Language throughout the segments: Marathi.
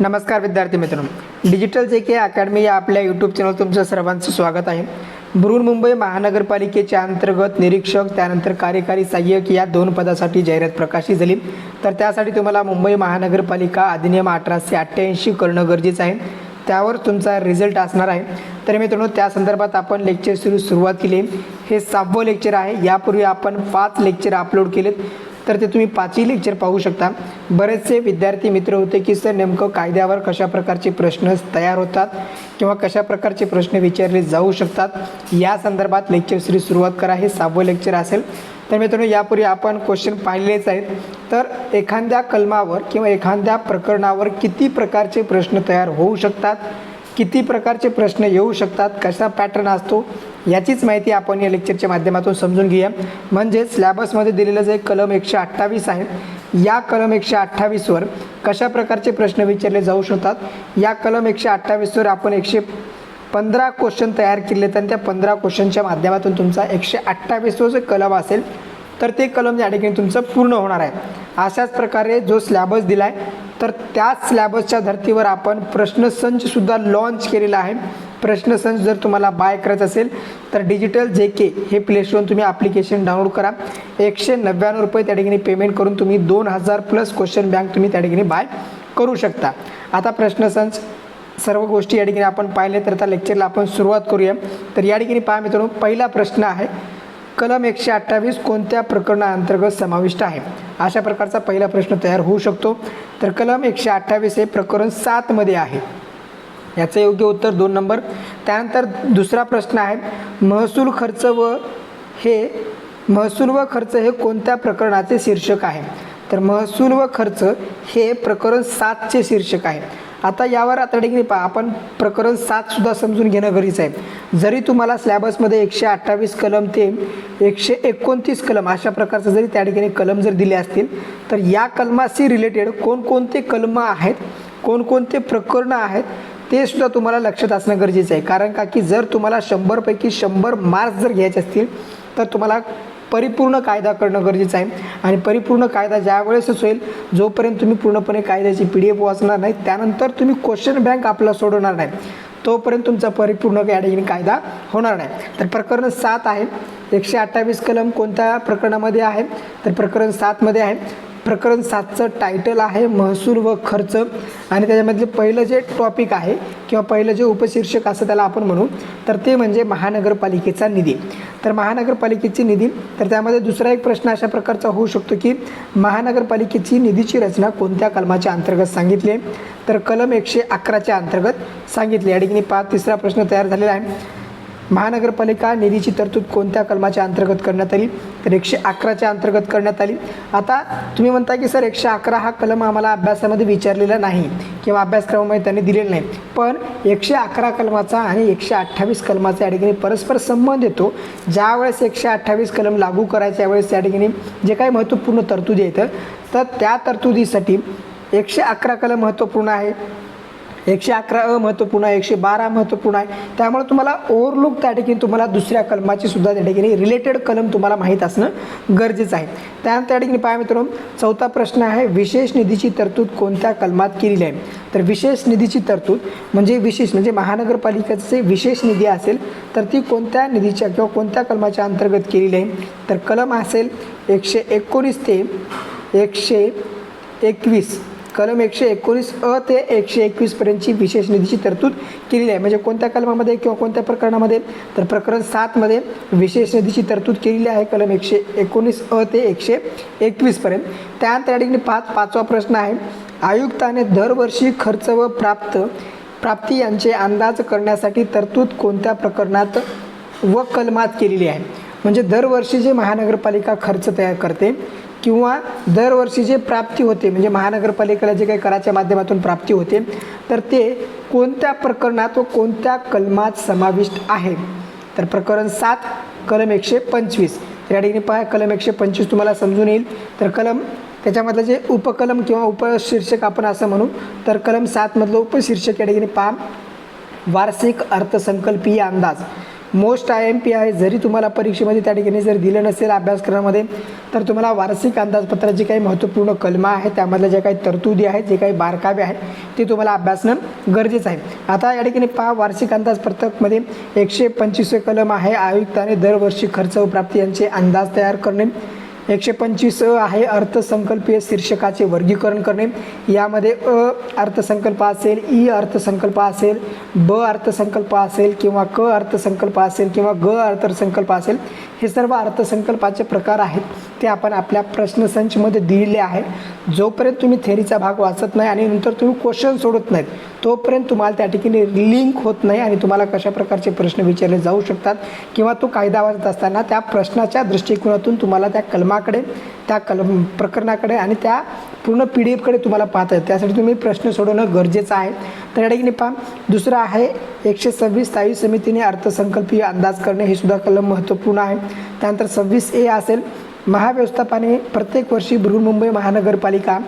नमस्कार विद्यार्थी मित्रांनो. डिजिटल जे के अकॅडमी या आपल्या यूट्यूब चॅनल तुमचं सर्वांचं स्वागत आहे. बृहन्मुंबई महानगरपालिकेच्या अंतर्गत निरीक्षक त्यानंतर कार्यकारी सहाय्यक या दोन पदासाठी जाहिरात प्रकाशित झाली. तर त्यासाठी तुम्हाला मुंबई महानगरपालिका अधिनियम अठराशे अठ्ठ्याऐंशी करणं गरजेचं आहे. त्यावर तुमचा रिझल्ट असणार आहे. तर मित्रांनो त्या संदर्भात आपण लेक्चर सुरू सुरुवात केली. हे सहावं लेक्चर आहे. यापूर्वी आपण पाच लेक्चर अपलोड केलेत. तर ते तुम्ही पाचही लेक्चर पाहू शकता. बरेचसे विद्यार्थी मित्र होते की सर नेमकं कायद्यावर कशा प्रकारचे प्रश्न तयार होतात किंवा कशा प्रकारचे प्रश्न विचारले जाऊ शकतात. या संदर्भात लेक्चर सिरीज सुरुवात करा हे सहावं लेक्चर असेल. तर मित्रांनो यापूर्वी आपण क्वेश्चन पाहिलेच आहेत. तर एखाद्या कलमावर किंवा एखाद्या प्रकरणावर किती प्रकारचे प्रश्न तयार होऊ शकतात? किती प्रकारचे प्रश्न येऊ शकतात कसा पॅटर्न असतो याचीच माहिती आपण या लेक्चरच्या माध्यमातून समजून घेऊया. म्हणजे सिलॅबसमध्ये दिलेलं जे कलम एकशे अठ्ठावीस आहे या कलम एकशे अठ्ठावीसवर कशा प्रकारचे प्रश्न विचारले जाऊ शकतात? या कलम एकशे अठ्ठावीसवर आपण एकशे पंधरा क्वेश्चन तयार केले आहेत आणि त्या पंधरा क्वेश्चनच्या माध्यमातून तुमचा एकशे अठ्ठावीसवर जो कलम असेल तर ते कलम या ठिकाणी तुमचं पूर्ण होणार आहे. अशाच प्रकारे जो स्लॅबस दिला आहे तर त्याच स्लॅबसच्या धर्तीवर आपण प्रश्नसंचसुद्धा लॉन्च केलेला आहे. प्रश्नसंच जर तुम्हाला बाय करायचं असेल तर डिजिटल जे के हे प्लेस्टोरून तुम्ही ॲप्लिकेशन डाउनलोड करा. एकशे नव्याण्णव रुपये त्या ठिकाणी पेमेंट करून तुम्ही दोन हजार प्लस क्वेश्चन बँक तुम्ही त्या ठिकाणी बाय करू शकता. आता प्रश्नसंच सर्व गोष्टी या ठिकाणी आपण पाहिले तर त्या लेक्चरला आपण सुरुवात करूया. तर या ठिकाणी पहा मित्रांनो पहिला प्रश्न आहे कलम एकशे अठ्ठावीस कोणत्या प्रकरणाअंतर्गत समाविष्ट आहे? अशा प्रकारचा पहिला प्रश्न तयार होऊ शकतो. तर कलम एकशे अठ्ठावीस हे प्रकरण सातमध्ये आहे. याचं योग्य उत्तर दोन नंबर. त्यानंतर दुसरा प्रश्न आहे महसूल खर्च व हे महसूल व खर्च हे कोणत्या प्रकरणाचे शीर्षक आहे? तर महसूल व खर्च हे प्रकरण सातचे शीर्षक आहे. आता यावर आता ठिकाणी पहा आपण प्रकरण सातसुद्धा समजून घेणं गरजेचं आहे. जरी तुम्हाला स्लॅबसमध्ये एकशे अठ्ठावीस कलम ते एकशे एकोणतीस कलम अशा प्रकारचं जरी त्या ठिकाणी कलम जर दिले असतील तर या कलमाशी रिलेटेड कोणकोणते कलमं आहेत कोणकोणते प्रकरणं आहेत ते सुद्धा तुम्हाला लक्षात असणं गरजेचं आहे. कारण का की जर तुम्हाला शंभरपैकी शंभर मार्क्स जर घ्यायचे असतील तर तुम्हाला परिपूर्ण कायदा करणं गरजेचं आहे. आणि परिपूर्ण कायदा ज्या वेळेसच होईल जोपर्यंत तुम्ही पूर्णपणे कायद्याची पी डी एफ वाचणार नाही त्यानंतर तुम्ही क्वेश्चन बँक आपला सोडवणार नाही. तोपर्यंत तुमचा परिपूर्ण या कायदा होणार नाही. तर प्रकरण सात आहे. एकशे अठ्ठावीस कलम कोणत्या प्रकरणामध्ये आहे? तर प्रकरण सातमध्ये आहे. प्रकरण सातचं टायटल आहे महसूल व खर्च. आणि त्याच्यामधले पहिलं जे टॉपिक आहे किंवा पहिलं जे उपशीर्षक असं त्याला आपण म्हणू तर ते म्हणजे महानगरपालिकेचा निधी. तर महानगरपालिकेची निधी तर त्यामध्ये दुसरा एक प्रश्न अशा प्रकारचा होऊ शकतो की महानगरपालिकेची निधीची रचना कोणत्या कलमाच्या अंतर्गत सांगितली आहे? तर कलम एकशे अकराच्या अंतर्गत सांगितले या ठिकाणी पाच तिसरा प्रश्न तयार झालेला आहे. महानगरपालिका निधीची तरतूद कोणत्या कलमाच्या अंतर्गत करण्यात आली? तर एकशे अकराच्या अंतर्गत करण्यात आली. आता तुम्ही म्हणता की सर एकशे अकरा हा कलम आम्हाला अभ्यासामध्ये विचारलेला नाही किंवा अभ्यासक्रमामध्ये त्यांनी दिलेला नाही. पण एकशे अकरा कलमाचा आणि एकशे अठ्ठावीस कलमाचा या ठिकाणी परस्पर संबंध येतो. ज्यावेळेस एकशे अठ्ठावीस कलम लागू करायच्या वेळेस त्या ठिकाणी जे काही महत्त्वपूर्ण तरतुदी येतं तर त्या तरतुदीसाठी एकशे अकरा कलम महत्त्वपूर्ण आहे. एकशे अकरा अ महत्त्वपूर्ण आहे एकशे बारा महत्त्वपूर्ण आहे. त्यामुळे तुम्हाला ओव्हरलुक त्या ठिकाणी तुम्हाला दुसऱ्या कलमाची सुद्धा त्या ठिकाणी रिलेटेड कलम तुम्हाला माहीत असणं गरजेचं आहे. त्यानंतर त्या ठिकाणी पाहा मित्रांनो चौथा प्रश्न आहे विशेष निधीची तरतूद कोणत्या कलमात केलेली आहे? तर विशेष निधीची तरतूद म्हणजे विशेष म्हणजे महानगरपालिकेचे विशेष निधी असेल तर ती कोणत्या निधीच्या किंवा कोणत्या कलमाच्या अंतर्गत केलेली आहे? तर कलम असेल एकशे एकोणीस ते एकशे एकवीस. कलम एकशे एकोणीस अ ते एकशे एकवीसपर्यंतची विशेष निधीची तरतूद केलेली आहे. म्हणजे कोणत्या कलमामध्ये किंवा कोणत्या प्रकरणामध्ये? तर प्रकरण सातमध्ये विशेष निधीची तरतूद केलेली आहे कलम एकशे एकोणीस अ ते एकशे एकवीसपर्यंत त्यानंतर या ठिकाणी पाच पाचवा प्रश्न आहे. आयुक्ताने दरवर्षी खर्च व प्राप्त प्राप्ती यांचे अंदाज करण्यासाठी तरतूद कोणत्या प्रकरणात व कलमात केलेली आहे? म्हणजे दरवर्षी जे महानगरपालिका खर्च तयार करते किंवा दरवर्षी जे प्राप्ती होते म्हणजे महानगरपालिकेला जे काही कराच्या माध्यमातून प्राप्ती होते तर ते कोणत्या प्रकरणात व कोणत्या कलमात समाविष्ट आहे? तर प्रकरण सात कलम एकशे पंचवीस. तर या ठिकाणी पहा कलम एकशे पंचवीस तुम्हाला समजून येईल. तर कलम त्याच्यामधलं जे उपकलम किंवा उपशीर्षक आपण असं म्हणू तर कलम सातमधलं उपशीर्षक या ठिकाणी पहा. वार्षिक अर्थसंकल्पीय अंदाज. मोस्ट आय एम पी आहे. जरी तुम्हाला परीक्षेमध्ये त्या ठिकाणी जर दिलं नसेल अभ्यासक्रमामध्ये तर तुम्हाला वार्षिक अंदाजपत्राची काही महत्त्वपूर्ण कलमा आहे त्यामधल्या ज्या काही तरतुदी आहेत जे काही बारकावे आहेत ते तुम्हाला अभ्यासणं गरजेचं आहे. आता या ठिकाणी पहा वार्षिक अंदाजपत्रकमध्ये एकशे पंचवीसशे कलम आहे. आयुक्ताने दरवर्षी खर्च व प्राप्ती यांचे अंदाज तयार करणे एकशे पंचवीस आहे अर्थसंकल्पीय शीर्षकाचे वर्गीकरण करणे. यामध्ये अ अर्थसंकल्प असेल ई अर्थसंकल्प असेल ब अर्थसंकल्प असेल किंवा क अर्थसंकल्प असेल किंवा ग अर्थसंकल्प असेल हे सर्व अर्थसंकल्पाचे प्रकार आहेत. ते आपण आपल्या प्रश्नसंचमध्ये दिलेले आहे जोपर्यंत तुम्ही थेरीचा भाग वाचत नाही आणि नंतर तुम्ही क्वेश्चन सोडत नाहीत तोपर्यंत तुम्हाला त्या ठिकाणी लिंक होत नाही आणि तुम्हाला कशा प्रकारचे प्रश्न विचारले जाऊ शकतात किंवा तो कायदा वाचत असताना त्या प्रश्नाच्या दृष्टिकोनातून तुम्हाला त्या कलमाकडे त्या कलम प्रकरणाकडे आणि त्या पूर्ण पी डी एफकडे तुम्हाला पाहता येतं. त्यासाठी तुम्ही प्रश्न सोडवणं गरजेचं आहे. तर या ठिकाणी पहा दुसरं आहे एकशे सव्वीस स्थायी समितीने अर्थसंकल्पीय अंदाज करणे हे सुद्धा कलम महत्त्वपूर्ण आहे. त्यानंतर सव्वीस ए असेल महाव्यवस्थापने प्रत्येक वर्षी बृहन्मुंबई महानगरपालिका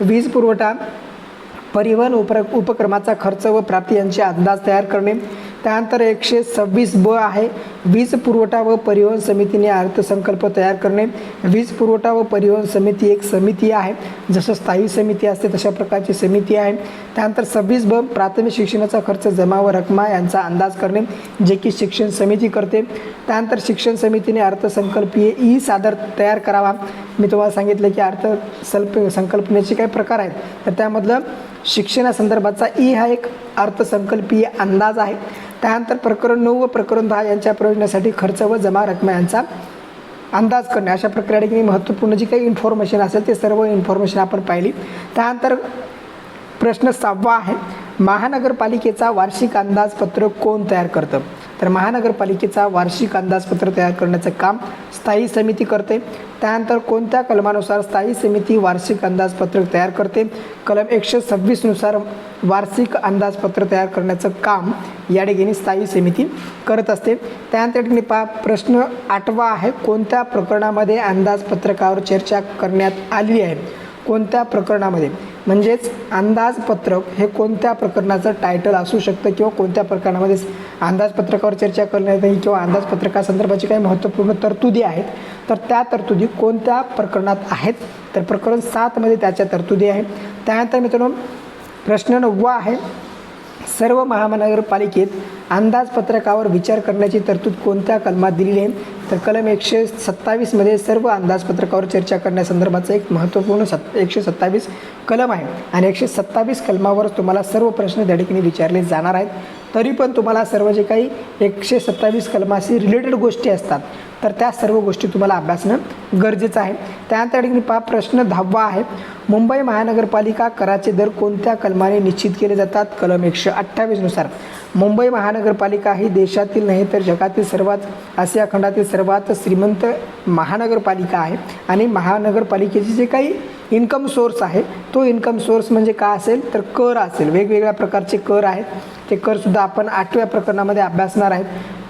वीज पुरवठा परिवहन उपर उपक्रमाचा खर्च व प्राप्ती यांचे अंदाज तयार करणे. त्यानंतर एकशे सव्वीस ब आहे. वीज पुरवठा व परिवहन समितीने अर्थसंकल्प तयार करणे. वीज पुरवठा व परिवहन समिती एक समिती आहे. जसं स्थायी समिती असते तशा प्रकारची समिती आहे. त्यानंतर सव्वीस ब प्राथमिक शिक्षणाचा खर्च जमा व रकमा यांचा अंदाज करणे जे की शिक्षण समिती करते. त्यानंतर शिक्षण समितीने अर्थसंकल्पीय ई सादर तयार करावा. मी तुम्हाला सांगितलं की अर्थसल्प संकल्पनेचे काही प्रकार आहेत. तर त्यामधलं शिक्षणासंदर्भाचा ई हा एक अर्थसंकल्पीय अंदाज आहे. त्यानंतर प्रकरण नऊ व प्रकरण दहा यांच्या प्रयोजनासाठी खर्च व जमा रकमा यांचा अंदाज करणे. अशा प्रकारे ठिकाणी महत्त्वपूर्ण जी काही इन्फॉर्मेशन असेल ते सर्व इन्फॉर्मेशन आपण पाहिली. त्यानंतर प्रश्न सहावा आहे महानगरपालिकेचा वार्षिक अंदाजपत्रक कोण तयार करतं? तर महानगरपालिकेचा वार्षिक अंदाजपत्र तयार करण्याचं काम स्थायी समिती करते. त्यानंतर कोणत्या कलमानुसार स्थायी समिती वार्षिक अंदाजपत्रक तयार करते? कलम एकशे सव्वीसनुसार वार्षिक अंदाजपत्र तयार करण्याचं काम या ठिकाणी स्थायी समिती करत असते. त्यानंतर ठिकाणी पहा प्रश्न आठवा आहे कोणत्या प्रकरणामध्ये अंदाजपत्रकावर चर्चा करण्यात आली आहे? कोणत्या प्रकरणामध्ये? म्हणजेच अंदाजपत्रक हे कोणत्या प्रकरणाचं टायटल असू शकतं किंवा कोणत्या प्रकरणामध्ये अंदाजपत्रकावर चर्चा करण्यात येईल किंवा अंदाजपत्रकासंदर्भाची काही महत्त्वपूर्ण तरतुदी आहेत तर त्या तरतुदी कोणत्या प्रकरणात आहेत? तर प्रकरण सातमध्ये त्याच्या तरतुदी आहेत. त्यानंतर मित्रांनो प्रश्न नववा आहे. सर्व महानगरपालिकेत अंदाजपत्रकावर विचार करण्याची तरतूद कोणत्या कलमात दिलेली आहे? तर कलम एकशे सत्तावीसमध्ये सर्व अंदाजपत्रकावर चर्चा करण्यासंदर्भाचं एक महत्त्वपूर्ण सत् एकशे सत्तावीस कलम आहे. आणि एकशे सत्तावीस कलमावरच तुम्हाला सर्व प्रश्न त्या ठिकाणी विचारले जाणार आहेत. तरी पण तुम्हाला सर्व जे काही एकशे सत्तावीस कलमाशी रिलेटेड गोष्टी असतात तर त्या सर्व गोष्टी तुम्हाला अभ्यासणं गरजेचं आहे. त्यानंतर ठिकाणी पा प्रश्न दहावा आहे. मुंबई महानगरपालिका कराचे दर कोणत्या कलमाने निश्चित केले जातात? कलम एकशे अठ्ठावीसनुसार मुंबई महानगरपालिका ही देशातील नाही तर जगातील सर्वात आशिया खंडातील सर्वात श्रीमंत महानगरपालिका आहे. आणि महानगरपालिकेचे जे काही इन्कम सोर्स आहे तो इन्कम सोर्स म्हणजे काय असेल तर कर असेल. वेगवेगळ्या प्रकारचे कर आहेत. ते करसुद्धा आपण आठव्या प्रकरणामध्ये अभ्यासणार आहेत.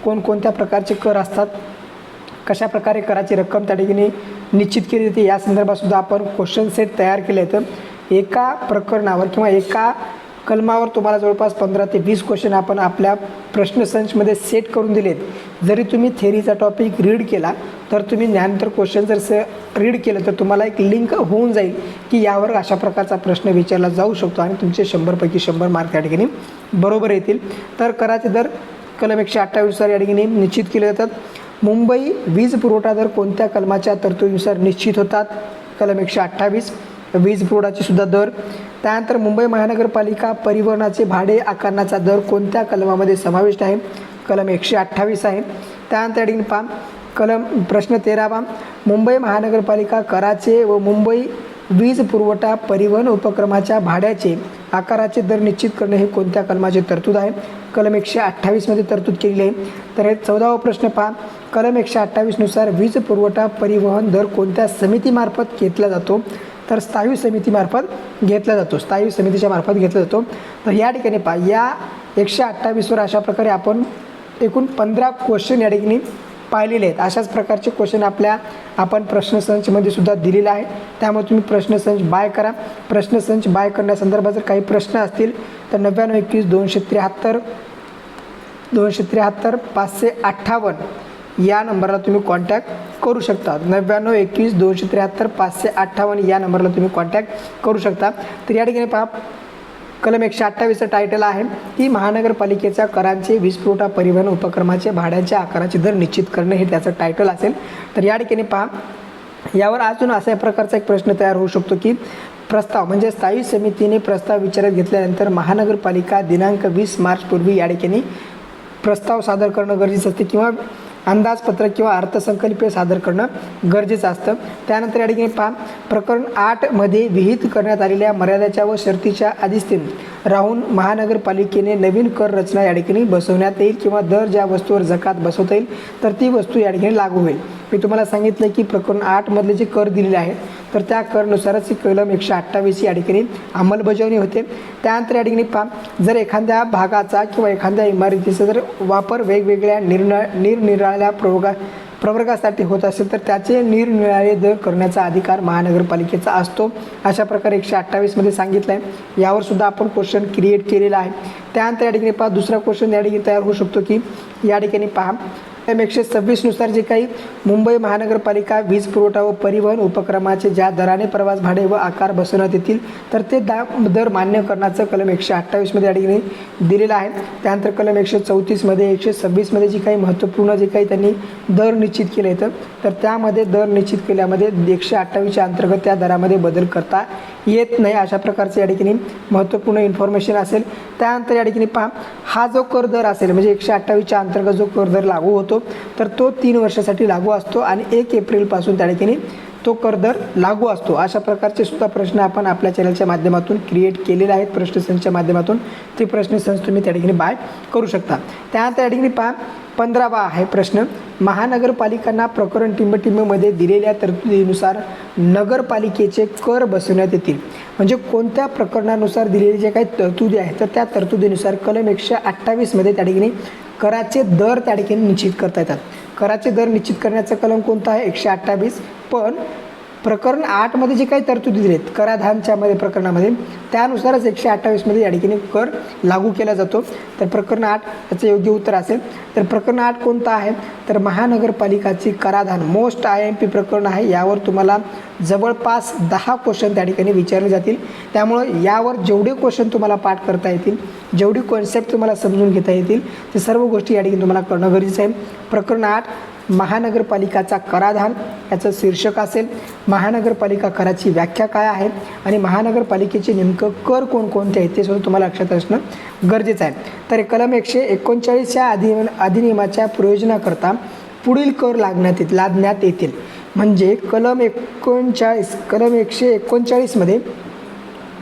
कोणकोणत्या प्रकारचे कर असतात? कशा प्रकारे कराची रक्कम त्या ठिकाणी निश्चित केली जाते? या संदर्भातसुद्धा आपण क्वेश्चन सेट तयार केले आहेत. एका प्रकरणावर किंवा एका कलमावर तुम्हाला जवळपास पंधरा ते वीस क्वेश्चन आपण आपल्या प्रश्नसंचमध्ये सेट करून दिलेत. जरी तुम्ही थेरीचा टॉपिक रीड केला तर तुम्ही ज्ञानंतर क्वेश्चन जर स रीड केलं तर तुम्हाला एक लिंक होऊन जाईल की यावर अशा प्रकारचा प्रश्न विचारला जाऊ शकतो आणि तुमचे शंभरपैकी शंभर मार्क त्या ठिकाणी बरोबर येतील. तर कराचे दर कलम एकशे अठ्ठावीसनुसार या ठिकाणी निश्चित केले जातात. मुंबई वीज पुरवठा दर कोणत्या कलमाच्या तरतुदीनुसार निश्चित होतात? कलम एकशे अठ्ठावीस. वीज पुरवठाचे सुद्धा दर. त्यानंतर मुंबई महानगरपालिका परिवहनाचे भाडे आकारण्याचा दर कोणत्या कलमामध्ये समाविष्ट आहे? कलम एकशे अठ्ठावीस आहे. त्यानंतर या पहा. कलम प्रश्न तेरावा. मुंबई महानगरपालिका कराचे व मुंबई वीज पुरवठा परिवहन उपक्रमाच्या भाड्याचे आकाराचे दर निश्चित करणे हे कोणत्या कलमाचे तरतूद आहे? कलम एकशे अठ्ठावीसमध्ये तरतूद केलेली आहे. तर हे चौदावा प्रश्न पहा. कलम एकशे अठ्ठावीसनुसार वीज पुरवठा परिवहन दर कोणत्या समितीमार्फत घेतला जातो? तर स्थायी समितीमार्फत घेतला जातो. स्थायी समितीच्या मार्फत घेतला जातो. तर या ठिकाणी पा या एकशे अठ्ठावीसवर अशा प्रकारे आपण एकूण पंधरा क्वेश्चन या ठिकाणी पाहिलेले आहेत. अशाच प्रकारचे क्वेश्चन आपल्या आपण प्रश्नसंचमध्ये सुद्धा दिलेला आहे. त्यामुळे तुम्ही प्रश्नसंच बाय करा. प्रश्नसंच बाय करण्यासंदर्भात जर काही प्रश्न असतील तर नव्याण्णव एकवीस दोनशे त्र्याहत्तर दोनशे त्र्याहत्तर पाचशे अठ्ठावन्न या नंबरला तुम्ही कॉन्टॅक्ट करू शकता. नव्याण्णव एकवीस दोनशे त्र्याहत्तर पाचशे अठ्ठावन्न या नंबरला तुम्ही कॉन्टॅक्ट करू शकता. तर या ठिकाणी पहा कलम एकशे अठ्ठावीसचं टायटल आहे. की महानगरपालिकेच्या करांचे वीज पुरवठा परिवहन उपक्रमाचे भाड्याच्या आकाराचे दर निश्चित करणे हे त्याचं टायटल असेल. तर या ठिकाणी पहा यावर अजून अशा प्रकारचा एक प्रश्न तयार होऊ शकतो की प्रस्ताव म्हणजे स्थायी समितीने प्रस्ताव विचारात घेतल्यानंतर महानगरपालिका दिनांक वीस मार्चपूर्वी या ठिकाणी प्रस्ताव सादर करणं गरजेचं असते किंवा अंदाजपत्रक किंवा अर्थसंकल्पीय सादर करणं गरजेचं असतं. त्यानंतर या ठिकाणी पहा प्रकरण आठमध्ये विहित करण्यात आलेल्या मर्यादाच्या व शर्तीच्या आधीस्थित राहून महानगरपालिकेने नवीन कर रचना या ठिकाणी बसवण्यात येईल किंवा दर ज्या वस्तूवर जकात बसवता येईल तर ती वस्तू या ठिकाणी लागू होईल. मी तुम्हाला सांगितलं की प्रकरण आठमधले जे कर दिलेले आहेत तर त्या करनुसारच कलम एकशे अठ्ठावीस या ठिकाणी अंमलबजावणी होते. त्यानंतर या ठिकाणी पहा जर एखाद्या भागाचा किंवा एखाद्या इमारतीचा जर वापर वेगवेगळ्या निर्णय निरनिराळ्या प्रोगा प्रवर्गासाठी होत असेल तर त्याचे निरनिराळे दर करण्याचा अधिकार महानगरपालिकेचा असतो. अशा प्रकारे एकशे अठ्ठावीसमध्ये सांगितलं आहे यावर सुद्धा आपण क्वेश्चन क्रिएट केलेला आहे. त्यानंतर या ठिकाणी पहा दुसरा क्वेश्चन या ठिकाणी तयार होऊ शकतो की या ठिकाणी पहा. एम एकशे सव्वीसनुसार जे काही मुंबई महानगरपालिका वीज पुरवठा व परिवहन उपक्रमाचे ज्या दराने प्रवास भाडे व आकार बसवण्यात येतील तर ते दा दर मान्य करण्याचं कलम एकशे अठ्ठावीसमध्ये या ठिकाणी दिलेलं आहे. त्यानंतर कलम एकशे चौतीसमध्ये एकशे सव्वीसमध्ये जी काही महत्त्वपूर्ण जे काही त्यांनी दर निश्चित केले आहेत तर त्यामध्ये दर निश्चित केल्यामध्ये एकशे अठ्ठावीसच्या अंतर्गत त्या दरामध्ये बदल करता येत नाही. अशा प्रकारचे या ठिकाणी महत्त्वपूर्ण इन्फॉर्मेशन असेल. त्यानंतर या ठिकाणी पहा हा जो कर दर असेल म्हणजे एकशे अठ्ठावीसच्या अंतर्गत जो कर दर लागू होतो तर तो तीन वर्षासाठी लागू असतो आणि एक एप्रिलपासून त्या ठिकाणी तो कर दर लागू असतो. अशा प्रकारचे सुद्धा प्रश्न आपण आपल्या चॅनलच्या माध्यमातून क्रिएट केलेले आहेत. प्रश्नसंचच्या माध्यमातून ते प्रश्नसंच तुम्ही त्या ठिकाणी बाय करू शकता. त्या त्या ठिकाणी पहा पंधरावा आहे प्रश्न. महानगरपालिकांना प्रकरण टिंबटिंबमध्ये दिलेल्या तरतुदीनुसार नगरपालिकेचे कर बसवण्यात येतील. म्हणजे कोणत्या प्रकरणानुसार दिलेली जे काही तरतुदी आहेत तर त्या तरतुदीनुसार कलम एकशे अठ्ठावीसमध्ये त्या ठिकाणी कराचे दर त्या ठिकाणी निश्चित करता येतात. कराचे दर निश्चित करण्याचा कलम कोणता आहे? एकशे अठ्ठावीस. पण प्रकरण आठमध्ये जे काही तरतुदी दिलेत कराधानच्यामध्ये प्रकरणामध्ये त्यानुसारच एकशे अठ्ठावीसमध्ये या ठिकाणी कर लागू केला जातो. तर प्रकरण आठ याचं योग्य उत्तर असेल. तर प्रकरण आठ कोणतं आहे? तर महानगरपालिकाची कराधान मोस्ट आय एम पी प्रकरण आहे. यावर तुम्हाला जवळपास दहा क्वेश्चन त्या ठिकाणी विचारले जातील. त्यामुळं यावर जेवढे क्वेश्चन तुम्हाला पाठ करता येतील जेवढी कॉन्सेप्ट तुम्हाला समजून घेता येतील ते सर्व गोष्टी या ठिकाणी तुम्हाला करणं गरजेचं आहे. प्रकरण आठ महानगरपालिकाचा कराधान याचं शीर्षक असेल महानगरपालिका कराची व्याख्या काय आहे आणि महानगरपालिकेचे नेमकं कर कोणकोणते आहेत ते सुद्धा तुम्हाला लक्षात असणं गरजेचं आहे. तर कलम एकशे एकोणचाळीसच्या अधिन अधिनियमाच्या प्रयोजनाकरता पुढील कर लागण्यात येत लादण्यात येतील. म्हणजे कलम एकोणचाळीस कलम एकशे एकोणचाळीसमध्ये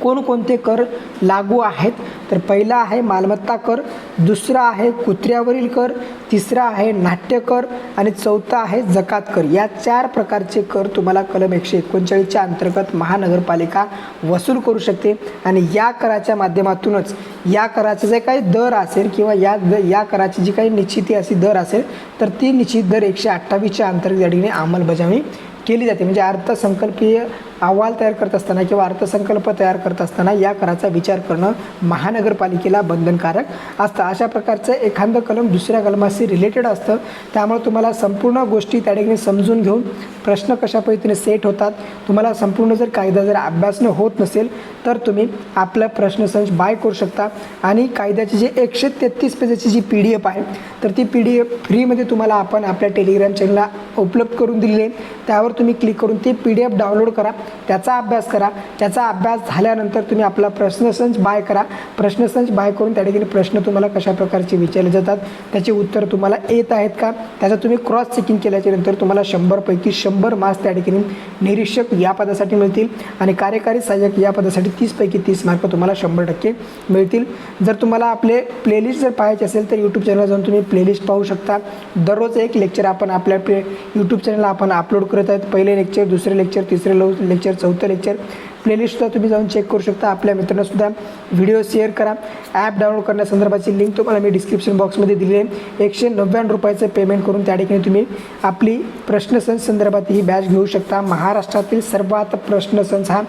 कोणकोणते कर लागू आहेत? तर पहिला आहे मालमत्ता कर दुसरा आहे कुत्र्यावरील कर तिसरा आहे नाट्यकर आणि चौथा आहे जकात कर. या चार प्रकारचे कर तुम्हाला कलम एकशे एकोणचाळीसच्या अंतर्गत महानगरपालिका वसूल करू शकते आणि या कराच्या माध्यमातूनच या कराचे जे काही दर असेल किंवा या द या कराची जी काही निश्चिती अशी दर असेल तर ती निश्चित दर एकशे अठ्ठावीसच्या अंतर्गत या ठिकाणी अंमलबजावणी केली जाते. म्हणजे अर्थसंकल्पीय अहवाल तयार करत असताना किंवा अर्थसंकल्प तयार करत असताना या कराचा विचार करणं महानगरपालिकेला बंधनकारक असतं. अशा प्रकारचं एखादं कलम दुसऱ्या कलमाशी रिलेटेड असतं. त्यामुळे तुम्हाला संपूर्ण गोष्टी त्या ठिकाणी समजून घेऊन प्रश्न कशा पद्धतीने सेट होतात तुम्हाला संपूर्ण जर कायदा जर अभ्यासनं होत नसेल तर तुम्ही आपला प्रश्नसंच बाय करू शकता. आणि कायद्याची जी एकशे तेहतीस पेजेची जी पी डी एफ आहे तर ती पी डी एफ फ्रीमध्ये तुम्हाला आपण आपल्या टेलिग्राम चॅनलला उपलब्ध करून दिलेली आहे. त्यावर तुम्ही क्लिक करून ती पी डी एफ डाउनलोड करा. त्याचा अभ्यास करा. त्याचा अभ्यास झाल्यानंतर तुम्ही आपला प्रश्नसंच बाय करा. प्रश्नसंच बाय करून त्या ठिकाणी प्रश्न तुम्हाला कशा प्रकारचे विचारले जातात त्याचे उत्तर तुम्हाला येत आहेत का? त्याचं तुम्ही क्रॉस चेकिंग केल्याच्यानंतर तुम्हाला शंभरपैकी शंभर मार्क्स त्या ठिकाणी निरीक्षक या पदासाठी मिळतील. आणि कार्यकारी सहाय्यक या पदासाठी तीसपैकी तीस मार्क तुम्हाला शंभर टक्के मिळतील. जर तुम्हाला आपले प्लेलिस्ट जर पाहायचे असेल तर यूट्यूब चॅनलला जाऊन तुम्ही प्लेलिस्ट पाहू शकता. दररोज एक लेक्चर आपण आपल्या प्ले यूट्यूब चॅनलला आपण अपलोड करत आहेत. पहिले लेक्चर दुसरे लेक्चर तिसरे लो लेक्चर चौथं लेक्चर प्लेलिस्टसुद्धा तुम्ही जाऊन चेक करू शकता. आपल्या मित्रांनासुद्धा व्हिडिओ शेअर करा. ॲप डाउनलोड करण्यासंदर्भाची लिंक तुम्हाला मी डिस्क्रिप्शन बॉक्समध्ये दिली आहे. एकशे नव्याण्णव रुपयाचं पेमेंट करून त्या ठिकाणी तुम्ही आपली प्रश्नसंच संदर्भात ही बॅच घेऊ शकता. महाराष्ट्रातील सर्वात प्रश्नसंच हा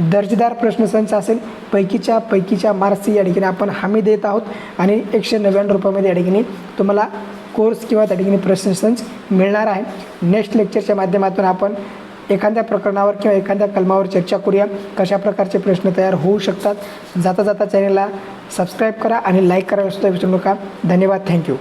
दर्जेदार प्रश्नसंच असेल पैकीच्या पैकीच्या मार्क्सची या ठिकाणी आपण हमी देत आहोत. आणि एकशे नव्याण्णव रुपयामध्ये या ठिकाणी तुम्हाला कोर्स किंवा त्या ठिकाणी प्रश्नसंच मिळणार आहे. नेक्स्ट लेक्चरच्या माध्यमातून आपण एखाद्या प्रकरणावर किंवा एखाद्या कलमावर चर्चा करूया. कशा प्रकारचे प्रश्न तयार होऊ शकतात? जाता जाता चॅनलला सबस्क्राईब करा आणि लाईक करायला सुद्धा विसरू नका. धन्यवाद. थँक्यू